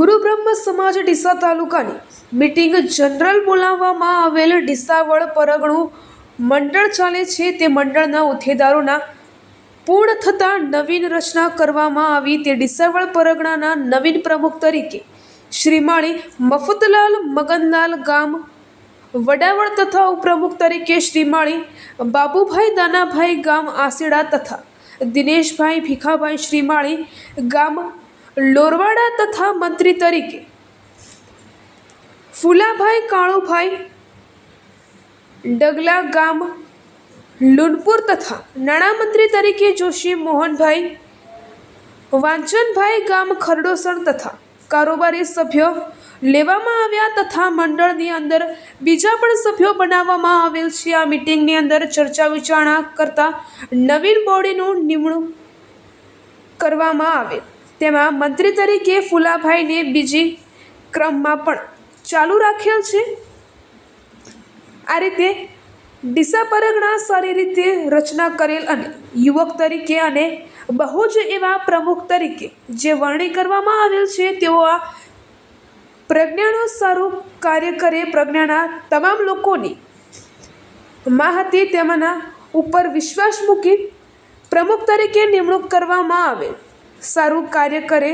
ગુરુ બ્રહ્મ સમાજ ડીસા તાલુકાની મિટિંગ જનરલ બોલાવવામાં આવેલ ડીસાવળ પરગણું મંડળ ચાલે છે. તે મંડળના ઉથેદારોના પૂર્ણ થતાં નવીન રચના કરવામાં આવી. તે ડીસાવળ પરગણાના નવીન પ્રમુખ તરીકે શ્રીમાળી મફતલાલ મગનલાલ ગામ, વડાવળ તથા ઉપપ્રમુખ તરીકે શ્રીમાળી બાબુભાઈ દાનાભાઈ ગામ આસેડા તથા દિનેશભાઈ ભીખાભાઈ શ્રીમાળી ગામ લોરવાડા તથા મંત્રી તરીકે. ફુલાભાઈ કાળુભાઈ, ડગલા ગામ, લુનપુર તથા નાણામંત્રી તરીકે જોશી મોહનભાઈ, વાંચનભાઈ ગામ ખરડોસણ તથા કારોબારી સભ્યો લેવામાં આવ્યા તથા મંડળની અંદર બીજા પણ સભ્યો બનાવવામાં આવેલ છે. આ મિટિંગની અંદર ચર્ચા વિચારણા કરતા નવીન બોડીનું નિમણૂક કરવામાં આવેલ તેમાં મંત્રી તરીકે ફુલાભાઈને બીજી ક્રમમાં પણ ચાલુ રાખેલ છે. આ રીતે ડીસા પરગણા સારી રીતે રચના કરેલ અને યુવક તરીકે અને બહુ જ એવા પ્રમુખ તરીકે જે વરણી કરવામાં આવેલ છે, તેઓ આ પ્રજ્ઞાનું સારું કાર્ય કરે. પ્રજ્ઞાના તમામ લોકોની માહિતી તેમના ઉપર વિશ્વાસ મૂકી પ્રમુખ તરીકે નિમણૂક કરવામાં આવે સારું કાર્ય કરે